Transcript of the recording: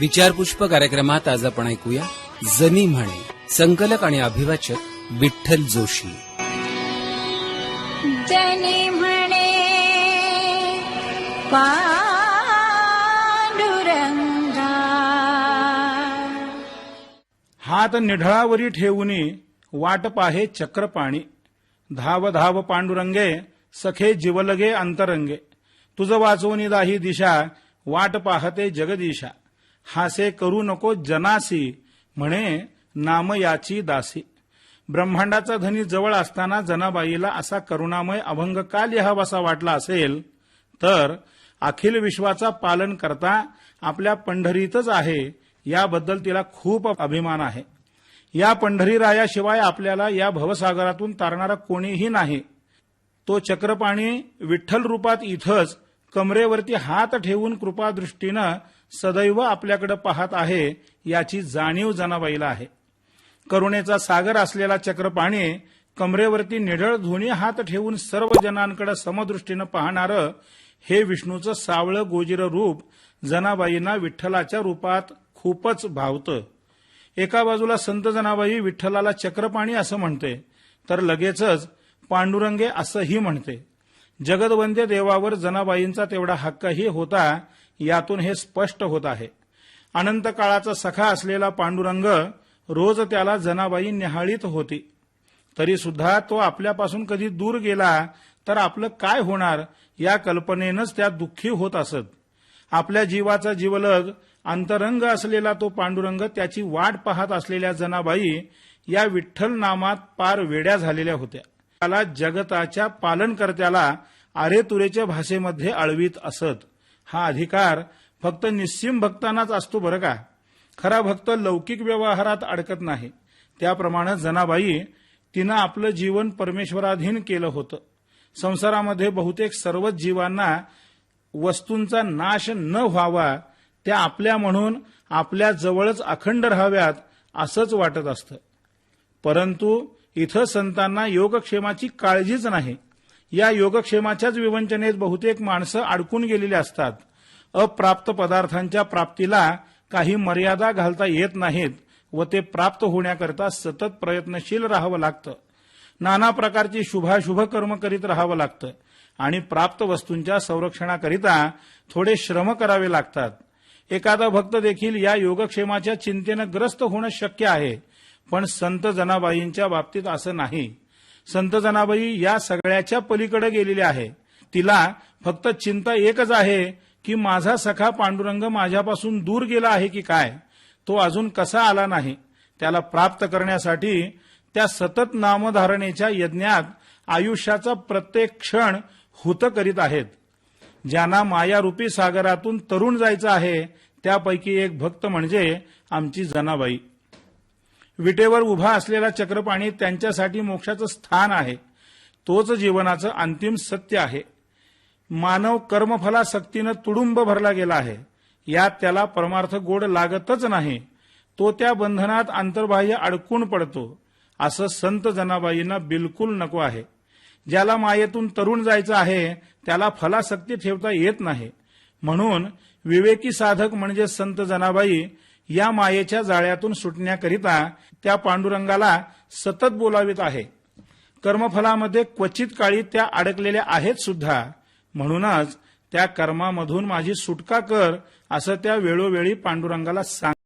विचारपुष्प कार्यक्रमात आज आपण ऐकूया जनी म्हणे संकलक आणि अभिवाचक विठ्ठल जोशी. जनी म्हणे पांडुरंगा. हात निढळावरी ठेवूनी वाट पाहे चक्रपाणी. धाव धाव पांडुरंगे सखे जीवलगे अंतरंगे. तुझ वाचवणी दाही दिशा वाट पाहते जगदीशा. हासे करू नको जनासी म्हणे नाम याची दासी. ब्रह्मांडाचा धनी जवळ असताना जनाबाईला असा करुणामय अभंग का लिहावासा वाटला असेल तर अखिल विश्वाचा पालन करता आपल्या पंढरीतच आहे याबद्दल तिला खूप अभिमान आहे. या पंढरीरायाशिवाय आपल्याला या भवसागरातून तारणारा कोणीही नाही. तो चक्रपाणी विठ्ठल रूपात इथंच कमरेवरती हात ठेवून कृपादृष्टीनं सदैव आपल्याकडे पाहत आहे याची जाणीव जनाबाईला आहे. करुणेचा सागर असलेला चक्रपाणी कमरेवरती निढळ धुणी हात ठेवून सर्व जनांकडे समदृष्टीनं पाहणारं हे विष्णूचं सावळं गोजीर रूप जनाबाईंना विठ्ठलाच्या रूपात खूपच भावतं. एका बाजूला संत जनाबाई विठ्ठलाला चक्रपाणी असं म्हणते तर लगेचच पांडुरंगे असंही म्हणते. जगदवंद्य देवावर जनाबाईंचा तेवढा हक्कही होता यातून हे स्पष्ट होत आहे. अनंत काळाचा सखा असलेला पांडुरंग रोज त्याला जनाबाई निहाळीत होती. तरी सुद्धा तो आपल्यापासून कधी दूर गेला तर आपलं काय होणार या कल्पनेनंच त्या दुःखी होत असत. आपल्या जीवाचा जीवलग अंतरंग असलेला तो पांडुरंग त्याची वाट पाहत असलेल्या जनाबाई या विठ्ठल नामात पार वेड्या झालेल्या होत्या. त्याला जगताच्या पालनकर्त्याला आरेतुरेच्या भाषेमध्ये आळवीत असत. हा अधिकार फक्त निस्सिम भक्तांनाच असतो बरं का? खरा भक्त लौकिक व्यवहारात अडकत नाही. त्याप्रमाणे जनाबाई तिनं आपलं जीवन परमेश्वराधीन केलं होतं. संसारामध्ये बहुतेक सर्वच जीवांना वस्तूंचा नाश न व्हावा त्या आपल्या म्हणून आपल्या जवळच अखंड राहाव्यात असंच वाटत असतं. परंतु इथं संतांना योगक्षेमाची काळजीच नाही. या योगक्षेमाच्याच विवंचनेत बहुतेक माणसं अडकून गेलेली असतात. अप्राप्त पदार्थांच्या प्राप्तीला काही मर्यादा घालता येत नाहीत व ते प्राप्त होण्याकरता सतत प्रयत्नशील राहावं लागतं. नाना प्रकारची शुभाशुभ कर्म करीत राहावं लागतं आणि प्राप्त वस्तूंच्या संरक्षणाकरिता थोडे श्रम करावे लागतात. एखादा भक्त देखील या योगक्षेमाच्या चिंतेनं ग्रस्त होणं शक्य आहे पण संत जनाबाईंच्या बाबतीत असं नाही. संत जनाबाई या सगळ्याच्या पलीकडे गेलेली आहे. तिला फक्त चिंता एकच आहे की माझा सखा पांडुरंग माझ्यापासून दूर गेला आहे की काय तो अजून कसा आला नाही त्याला प्राप्त करण्यासाठी त्या सतत नामधारणेच्या यज्ञात आयुष्याचा प्रत्येक क्षण हुत करीत आहेत. ज्यांना मायारूपी सागरातून तरुण जायचं आहे त्यापैकी एक भक्त म्हणजे आमची जनाबाई. विटेवर उभा असलेला चक्रपाणी त्यांच्यासाठी मोक्षाचं स्थान आहे. तोच जीवनाचं अंतिम सत्य आहे. मानव कर्मफलासक्तीनं तुडुंब भरला गेला आहे. यात त्याला परमार्थ गोड लागतच नाही. तो त्या बंधनात अंतर्बाह्य अडकून पडतो. असं संत जनाबाईंना बिलकुल नको आहे. ज्याला मायेतून तरुण जायचं आहे त्याला फलासक्ती ठेवता येत नाही. म्हणून विवेकी साधक म्हणजे संत जनाबाई या मायेच्या जाळ्यातून सुटण्याकरिता त्या पांडुरंगाला सतत बोलावित आहे. कर्मफलामध्ये क्वचित काळी त्या अडकलेल्या आहेत सुद्धा. म्हणूनच त्या कर्मामधून माझी सुटका कर असं त्या वेळोवेळी पांडुरंगाला सांग